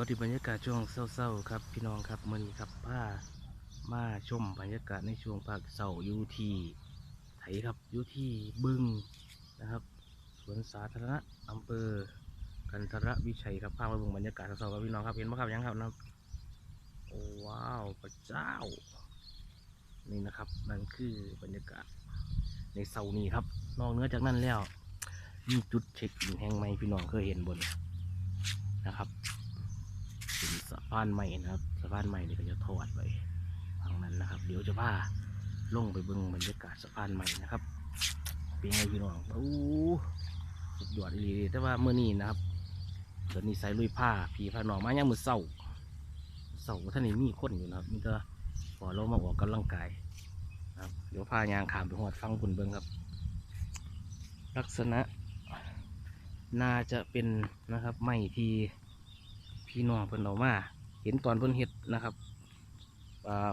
วัสดีบรรยากาศช่วงเศร้าๆครับพี่น้องครับมื่อนี้ครับผ้ามาชมบรรยากาศในช่วงภาคเศร้ายู่ที่ไถครับยู่ที่บึงนะครับสวนสาธารณะอำเภอกันทรวิชัยครับพามาบิ่งบรรยากาศเศร้าๆครับพี่น้องครับเห็นไหมครับยังครับนะโอ้ว้าวพระเจ้า นี่นะครับนั่นคือบรรยากาศในเสาร์นี้ครับ นอกเหนือจากนั้นแล้วมีจุดเช็คอินแห่งใหม่พี่น้องเคยเห็นบนนะครับ เป็นสะพานใหม่นะครับสะพานใหม่นี่ก็จะทอดไว้ทางนั้นนะครับ เดี๋ยวจะพาลงไปเบิ่งบรรยากาศสะพานใหม่นะครับเป็นไงพี่น้องโอ้สุดยอดเลยแต่ว่าเมื่อนี้นะครับตอนนี้ใส่ลุยผ้าผีผ้าหนองมายังมือเศร้าเศร้าท่านนี้มีคนอยู่นะครับมีแต่พอเรามาออกกำลังกายนะครับเดี๋ยวพายางขามไปหอดฟังคุณเบิ่งครับ ลักษณะน่าจะเป็นนะครับไม้ที่ พี่น้องเพิ่นเอามา เห็นตอนเพิ่นเฮ็ดนะครับ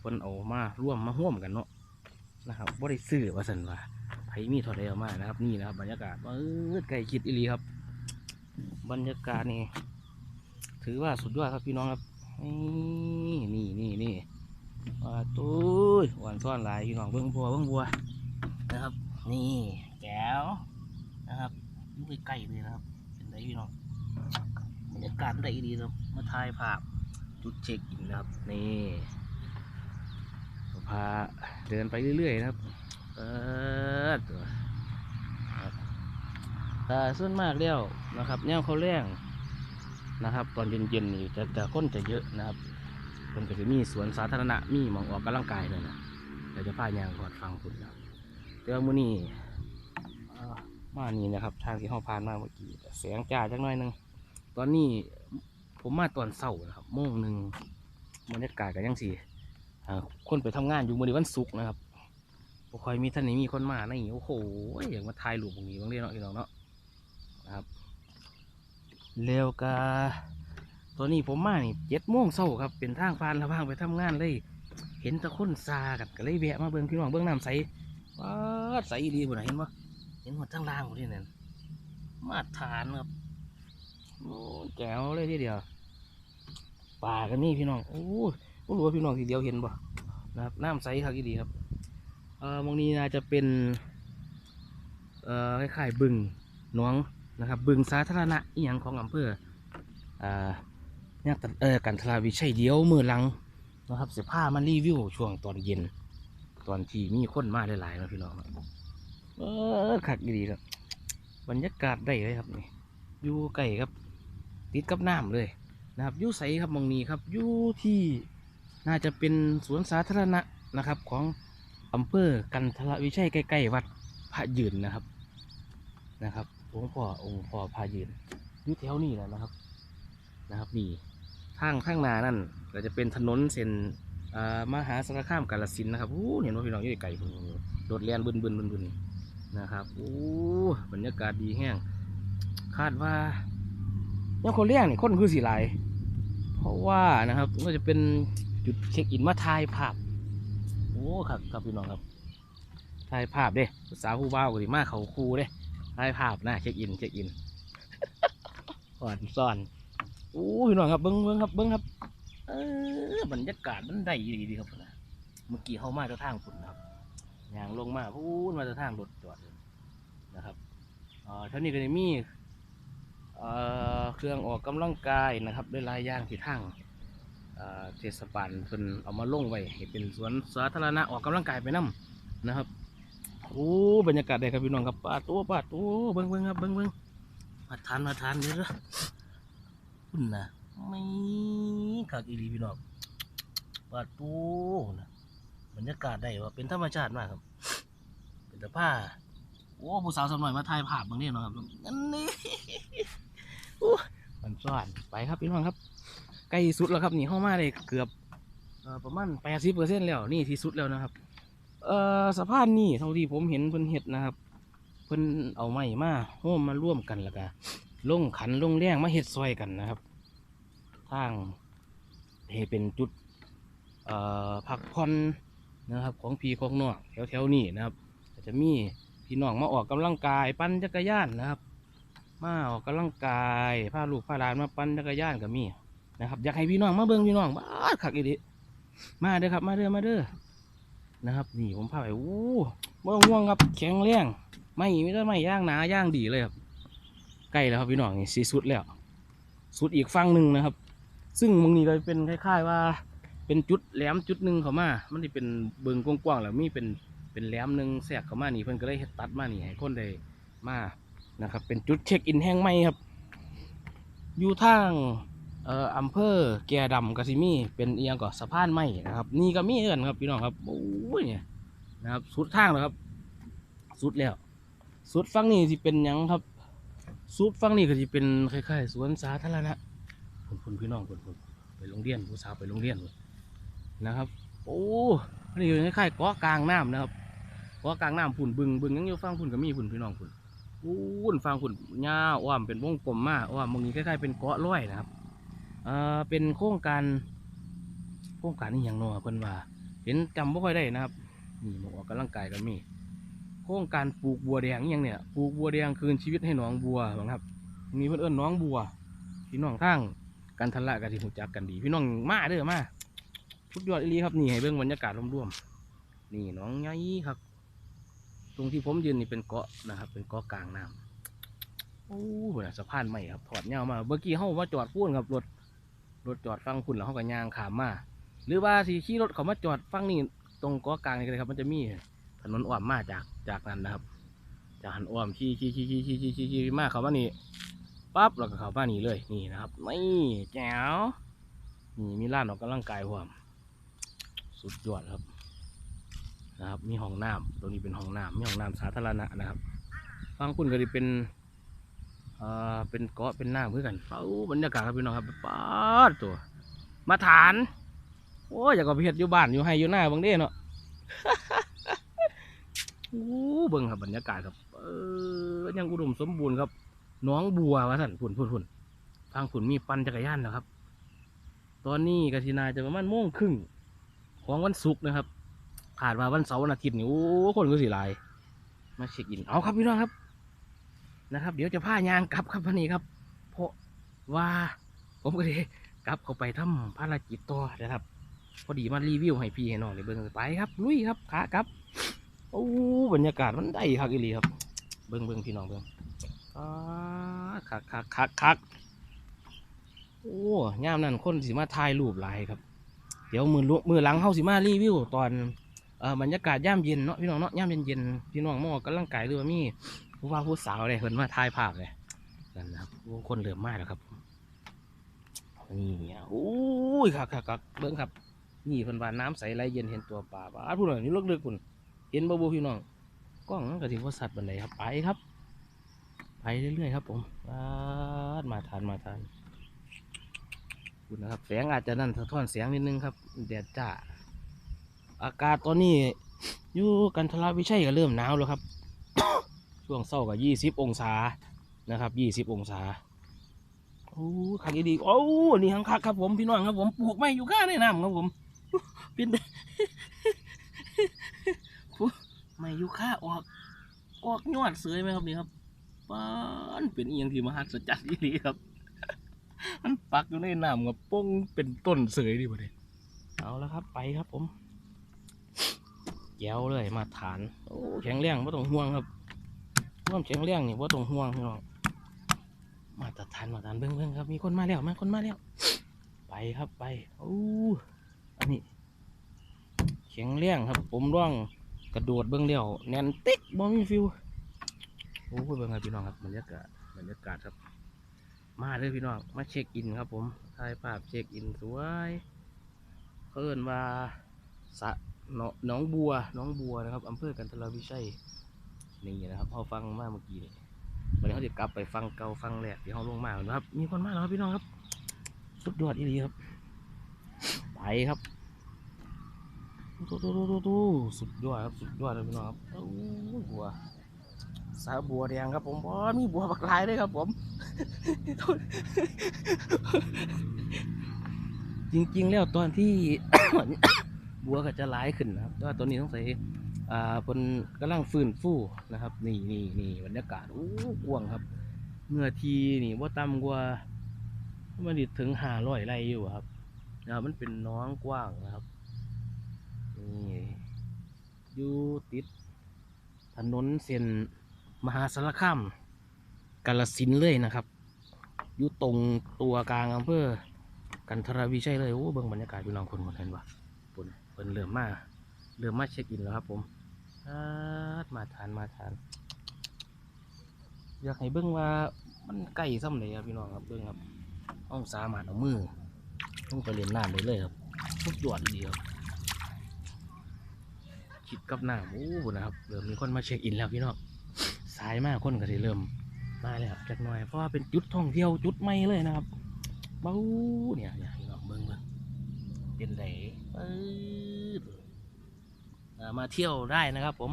เพิ่นเอามาร่วมมาร่วมกันเนาะนะครับบ่ได้ซื้อว่าซั่นว่าไผมีเท่าใดเอามานะครับ นี่นะครับ บรรยากาศเออใกล้คิดอีลีครับ บรรยากาศนี่ถือว่าสุดยอดครับพี่น้องครับนี่นี่นี่ว่าตุ้ยหวานซ่อนหลายพี่น้องเบิ่งบัวเบิ่งบัวนะครับ นี่แก้วนะครับยู่ใกล้ๆเลยนะครับเป็นไงพี่น้องบรรยากาศได้ดีครับ มาถ่ายภาพจุดเช็คอินนะครับ นี่พาเดินไปเรื่อยๆนะครับเออตัวแต่ส่วนมากแล้วนะครับแนวเขาแรงนะครับ ตอนเย็นๆนี่จะจะคนจะเยอะนะครับมันก็จะมีสวนสาธารณะมีมองออกกำลังกายเลยนะเดี๋ยวจะพายางกอดฟังคุณนะแต่ว่ามื้อนี้เอ่อมานี่นะครับ ทางที่ห้องพานมาเมื่อกี้แสงจ้าจักหน่อยนึงตอนนี้ ผมมาตอนเช้านะครับโมงหนึ่งบรรยากาศก็ยังสี่คนไปทำงานอยู่มื้อนี้วันศุกร์นะครับบ่คอยมีท่านนี้มีคนมาในโอ้โหอย่ากมาถ่ายรูปตรงนี้บางเรื่องเนาะพี่น้อเนาะนะครับแล้วก็ตอนนี้ผมมานี่เจ็ดโมงเช้าครับ เป็นทางผ่านระหว่างไปทำงานเลย เห็นตะคนซากันก็เลยแวะมาเบิ่งพี่น้องเบิ่งน้ำใสว้าดใสดีบุญนเห็นปะเห็นหมดทั้งล่างหมดที่นั่นมาตรฐานครับโอ้แจ๋วเลยทีเดียว ป่ากันนี่พี่น้องโอ้ไม่รู้ว่าพี่น้องทีเดียวเห็นบ่นะครับน้ำใสครับที่ดีครับเอ่อมองนี้น่าจะเป็นเอ่อคล้ายๆบึงหน้องนะครับ บึงสาธารณะอีหยังของอำเภออ่าเนี่ยตัดเออกันทราวิชัยเดียวมือหลังนะครับเสียผ้ามารีวิวช่วงตอนเย็น ตอนที่มีคนมาหลายๆนะพี่น้องเออคักดีครับบรรยากาศได้เลยครับนี่อยู่ใกล้ครับ ติดกับน้ำเลย นะครับยู่ใสครับมองนี้ครับยู่ที่น่าจะเป็นสวนสาธารณะนะครับ ของอำเภอกันทรวิชัยใกล้ๆวัดพระยืนนะครับนะครับองค์พ่อองค์พ่อพระยืนอยู่แถวนี้แหละนะครับนะครับนี่ทางข้างนานั่นก็จะเป็นถนนเส้นมหาสารคามกาลสินนะครับอู้เห็นว่าพี่น้องอยู่ไกลๆโดดเรียนบึนบึนบึนบึนนะครับอู้บรรยากาศดีแห้งคาดว่ายังคนเลี้ยงนี่คนคือสีหลาย เพราะว่านะครับก็จะเป็นจุดเช็คอินมาถ่ายภาพโอ้ครับครับพี่น้องครับถ่ายภาพเด้สาวผู้บ่าวก็ดีมากเขาคูเด้ถ่ายภาพนะเช็คอินเช็คอินก่อนซ่อนโอ้พี่น้องครับเบิ้งเบิ้งครับเบิ้งครับเออบรรยากาศมันได้ดีดีครับนะเมื่อกี้เข้ามาจะทางฝุ่นนะครับยางลงมาพูดมาจะทางรถจอดนะครับเอ่อเท่านี้ก็จะมี เครื่องออกกำลังกายนะครับด้วยลายย่างที่ทั้งเทศบาลเพิ่นเอามาลงไว้ให้เป็นสวนสาธารณะออกกำลังกายไปนํนะครับโอ้บรรยากาศได้ครับพี่น้องครับป้าตัวป้าตัวเบิ้งเบิ้งครับเบิ้งเบิ้งมาทานมาทานเด้อคุณนะไม่ขากอีหลีพี่น้องป้าตัวนะบรรยากาศได้ว่าเป็นธรรมชาติมากครับ เป็นแต่ผ้าโอ้ผู้สาวสาวหน่อยมาถ่ายภาพบางเนี่เนาะครับอันนี้โอ้ มันซ่อนไปครับพี่น้องครับ ใกล้สุดแล้วครับนี่เข้ามาเลยเกือบอประมาณแปดสิบเปอร์เซ็นต์แล้วนี่ที่สุดแล้วนะครับ เอ่อสะพานนี่เท่าที่ผมเห็นเพิ่นเห็ดนะครับ เพิ่นเอาไม้มาโฮมมาร่วมกันแล้วก็ลงขันลงแรงมาเห็ดซอยกันนะครับ ทางให้เป็นจุดเอ่อพักผ่อนนะครับ ของพีของนองแถวแถวๆนี้นะครับจะมีพี่น้องมาออกกำลังกาย ปั่นจักรยานนะครับ มาออกกำลังกายพาลูกพาหลานมาปั่นจักรยานก็มีนะครับ อยากให้พี่น้องมาเบิ่งพี่น้องบ้าดคักอีดิมาเด้อครับ มาเด้อมาเด้อนะครับ นี่ผมพาไปโอ้บ่ต้องห่วงครับแข็งแรงไม่ไม่ได้ไม่ย่างหนาย่างดีเลยครับใกล้แล้วครับพี่น้องนี่สีสุดแล้วสุดอีกฝั่งหนึ่งนะครับ ซึ่งมึงนี่ก็เป็นคล้าย ๆ ว่า เป็นจุดแหลมจุดหนึ่งเขามา มันจะเป็นเบิงกว้างๆแล้วมีเป็นเป็นแหลมหนึ่งแทรกเขามานี่เพิ่นก็เลยตัดมานี่ให้คนได้มา นะครับ เป็นจุดเช็คอินแห่งใหม่ครับ อยู่ทางเอ่ออำเภอแก่ดำกสิมีเป็นเอียงก่อสะพานไม้นะครับ นี่ก็มีเอื่อนครับพี่น้องครับโอ้ยเนี่ยนะครับสุดทางแล้วครับ สุดแล้วสุดฝั่งนี้สิเป็นหยังครับสุดฝั่งนี้ก็สิเป็นคล้ายๆสวนสาธารณะคุณคุณพี่น้องคุณคุณไปโรงเรียนผู้สาวไปโรงเรียนเลยนะครับ โอ้อันนี้คล้ายๆเกาะกลางน้ำนะครับเกาะกลางน้ำพุ่นบึงบึงยังอยู่ฝั่งพุ่นก็มีพุ่นพี่น้องพุ่น อู้นฟังคุณหญ้าอ้อมเป็นวงกลมมากอ้อมตรงนี้คล้ายๆเป็นเกาะร้อยนะครับเอ่อเป็นโครงการ โครงการนี่อย่างนอเพิ่นว่า เห็นจำไม่ค่อยได้นะครับนี่หมออกกำลังกายก็มี โครงการปลูกบัวแดงอย่างเนี่ยปลูกบัวแดงคืนชีวิตให้หนองบัวบังครับมีเพื่อนเอิ้นหน้องบัวพี่น้องทางกันทะละกันที่หูจักกันดี พี่น้องมาเด้อมาทุกยอดอีลีครับนี่ให้เบิ่งบรรยากาศร่วมๆนี่น้องใหญ่ครับ รงที่ผมยืนนี่เป็นเกาะนะครับ เป็นเกาะกลางน้ำโอ้โหน่ะสะพานใหม่ครับถอดเงาวมา เมื่อกี้เข้ามาจอดพูนครับรถรถจอดฟังคุณแล้วเขาก็ย่างขามมา หรือว่าสีขี่รถเขามาจอดฟังนี่ตรงเกาะกลางนี่เลยครับ มันจะมีถนนอ้อมมาจากจากนั้นนะครับ จากหันอ้อมขี่ขี่ขี่ขี่ขี่ขี่ขี่ขี่มาเขามานี่ปั๊บแล้วก็เขามานี่เลยนี่นะครับนี่แจ๋วนี่มีร้านออกกำลังกายพร้อมสุดยอดครับ นะครับ มีห้องน้ำตรงนี้เป็นห้องน้ำมีห้องน้ำสาธารณะนะครับฟังคุณก็จะเป็นเอ่อเป็นเกาะเป็นน้ำเพื่อกันเอ้าบรรยากาศครับพี่น้องครับป๊าดตัว มาฐาน โอ้ยอยากเอาไปเฮ็ดอยู่บ้านอยู่ให้อยู่หน้าบางเด้เนาะโอ้เบิ่งครับบรรยากาศครับ เออยังอุดมสมบูรณ์ครับน้องบัววะท่านพุ่นพุ่นพุ่นทางพุ่นมีปั่นจักรยานแล้วครับ ตอนนี้กสินาจะประมาณโมงครึ่งของวันศุกร์นะครับ ขาดมาวันเสาร์วันอาทิตย์นี่โอ้คนก็สิหลาย มาเช็คอินเอาครับพี่น้องครับนะครับ เดี๋ยวจะพายางกลับครับวันนี้ครับ เพราะว่าผมก็เลยกลับเข้าไปทำภารกิจต่อนะครับ พอดีมารีวิวให้พี่ให้น้องได้เบิ่งไปครับลุยครับขากลับโอ้บรรยากาศมันได้คักอีหลีครับ เบิ่งเบิ่งพี่น้องเบิ่งอ่าคักคักคักคักโอ้ยามนั้นคนสิมาถ่ายรูปหลายครับ เดี๋ยวมือลุมือหลังเฮาสิมารีวิวตอน บรรยากาศย่ามเย็นเนาะพี่น้องเนาะย่ามเย็นเย็นพี่น้องมอกกำลังกายหรือว่ามีผู้ว่าผู้สาวอะไรเพิ่นมาถ่ายภาพเลยนั่นนะครับคนเหลือมากแล้วครับนี่อะโอ้ยครับครับครับเบิ้งครับนี่เพิ่นว่าน้ำใสไหลเย็นเห็นตัวปลาปลาพูดหน่อยนี่ลึกๆคุณเห็นบ่บูพี่น้องกล้องมันก็ถือว่าสัตว์บันไดครับไปครับ ไปเรื่อยๆครับ ผมปาดมาทานมาทานคุณนะครับแสงอาจจะนั่นสะท้อนเสียงนิดนึงครับแดดจ้า อากาศตอนนี้อยู่กันทราวิชัยก็เริ่มหนาวแล้วครับ ช่วงเช้าก็ยี่สิบองศานะครับยี่สิบองศาโอ้คักอีดีโอ้อันนี่หังคักครับผมพี่น้องครับผมปลูกไม้อยู่ข้างในน้ำครับผมเป็นไม้อยู่ข้าออกออกยอดเสยไหมครับนี่ครับปานเป็นเอียงที่มหัศจรรย์อีหลีครับ มันปักอยู่ในน้ำกับป้งเป็นต้นเสยดีบ่เด้เอาแล้วครับไปครับผม แก้วเลยมาฐานโอ้แข็งแรงว่าต้องห่วงครับร่วามแข็งแรงนี่ว่าต้องห่วงพี่น้องมาตรฐานมาตรฐานเบิ้งเบิ้งครับมีคนมาแล้วมาคนมาแล้ว ไปครับไปโอ้อันนี้แข็งแรงครับ ผมร่องกระโดดเบิ้งเดียวแนนติ๊กบ่มีฟิวโอ้ยเบิ้งครับพี่น้องครับบรรยากาศบรรยากาศครับ มาเลยพี่น้องมาเช็คอินครับ ผมถ่ายภาพเช็คอินสวยเพิ่นว่าสะ นองหนองบัวหน้องบัวนะครับอำเภอกันทรวิชัยนี่นะครับเขาฟังมากเมื่อกี้นี่วันนี้เขาจะกลับไปฟังเก่าฟังแรกที่เขาลงมาแล้วนะครับ มีคนมาแล้วครับพี่น้องครับ สุดยอดอีหลีครับ ไปครับตู้ตู้ตู้ตู้ตู้สุดยอดครับสุดยอดเลยพี่น้องครับโอ้บัวสาบัวแดงครับผมอ๋อมีบัวบักลายด้วยครับผม จริงๆแล้วตอนที่ บัวก็จะร้ายขึ้นนะครับแต่ว่าตัวนี้ต้องใส่อ่าเป็นกำลังฟื้นฟูนะครับ นี่นี่นี่บรรยากาศโอ้กวางครับเมื่อทีนี่ว่าต่ำกว่ามันดิถึงห้าร้อยไร่อยู่ครับนะครับมันเป็นน้องกว้างนะครับนี่อยู่ติด ถนนเส้นมหาสารคามกาลสินเลยนะครับอยู่ตรงตัวกลางอำเภอกันทรวิชัยเลยโอ้เบิ่งบรรยากาศพี่น้องคนคนเห็นปะ พิ่นเริ่มมาเริ่มมาเช็คอินแล้วครับผมมาทานมาทาน อยากให้เบิ่งว่ามันใกล้ซ้ำเลยครับพี่น้องครับเบิ่งครับห้องสามารถเอามือลงไปเล่นน้ำได้เลยครับสุดยอดดีครับคิดกับน้ำโอ้โหนะครับเริ่มมีคนมาเช็คอินแล้วพี่น้องสายมากคนก็สิเริ่มมาแล้วจักหน่อยเพราะว่าเป็นจุดท่องเที่ยวจุดใหม่เลยนะครับเบ้าเนี่ยเนี่ยพี่น้องเบิ่งเบิ่งเป็นไดปื๊ดอ่า มาเที่ยวได้นะครับ ผม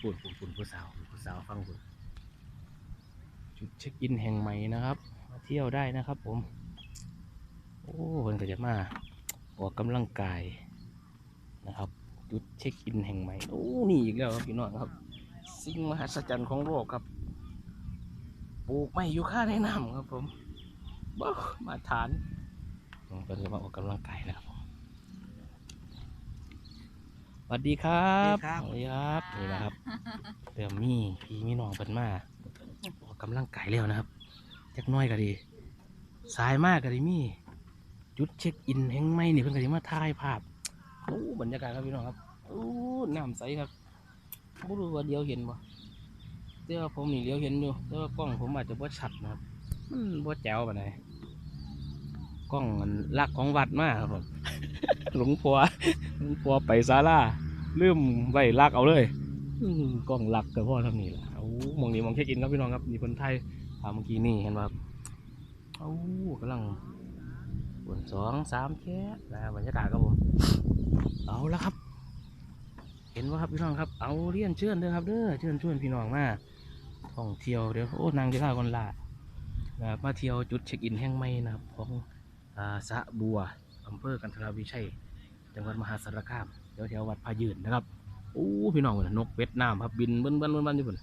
ปุ่นปุ่นปุ่นผู้สาวผู้สาวฟังปุ่นจุดเช็คอินแห่งใหม่นะครับ มาเที่ยวได้นะครับ ผม โอ้เพิ่นก็จะมาออกกำลังกายนะครับ จุดเช็คอินแห่งใหม่โอ้นี่อีกแล้วครับพี่น้องครับ สิ่งมหัศจรรย์ของโลกครับปลูกไม้ยูคาในน้ำครับผมบ้ามาฐานผมก็จะมาออกกำลังกายนะครับผม สวัสดีครับสวัสดีครับสวัสดีครับนี่นะครับเดี๋ยวมีพี่มีน้องเป็นมาออกกำลังกายแล้วนะครับจักหน้อยก็ดีสายมากก็ดีมีจุดเช็คอินแห่งใหม่นี่เพิ่นก็สิมาถ่ายภาพโอ้บรรยากาศครับพี่น้องครับโอ้น้ำใสครับบ่รู้ว่าเดียวเห็นบ่แต่ว่าผมนี่เลี้ยวเห็นอยู่แต่ว่ากล้องผมอาจจะบ่ชัดนะครับมันบ่แจ๋วปานใดก ล้องมันลักของวัดมาครับผมหลวงพ่อหลวงพ่อไปศาลาลืมไว้ลักเอาเลยกล้องลักแต่พ่อทำนี่แหละเอามองนี่มองเช็คอินครับพี่น้องครับมีคนไทยพาเมื่อกี้นี่เห็นว่าเอากำลังบนสองสามแค่นะบรรยากาศครับผมเอาละครับ เห็นว่าครับพี่น้องครับ เอาเรียนเชิญเด้อครับเด้อเชิญชวนพี่น้องมาท่องเที่ยวเดี๋ยวโอ้นางจะข้าคนละนะครับมาเที่ยวจุดเช็คอินแห่งใหม่นะครับของ สะบัวอำเภอกันทรวิชัย จังหวัดมหาสารคามแถวแถววัดพายืนนะครับโอ้พี่น้องนกเป็ดน้ำครับบินเบิ้นเบิ้นเบิ้นเบิ้นอยู่บน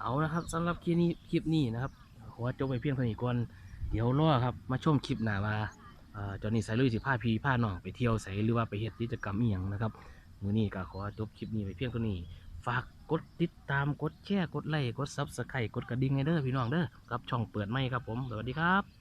เอานะครับสำหรับคลิปนี้คลิปนี้นะครับขอจบไปเพียงเท่านี้ก่อนเดี๋ยวรอครับมาชมคลิปหน้าว่าเจอนี่สายลุยสิพาพี่พาน้องไปเที่ยวใส่หรือว่าไปเฮ็ดกิจกรรมอีหยังนะครับมือนี้ก็ขอจบคลิปนี้ไปเพียงเท่านี้ฝากกดติดตามกดแชร์กดไลค์กดซับสไครต์กดกระดิ่งให้เด้อพี่น้องเด้อกับช่องเปิดไมค์ครับผมสวัสดีครับ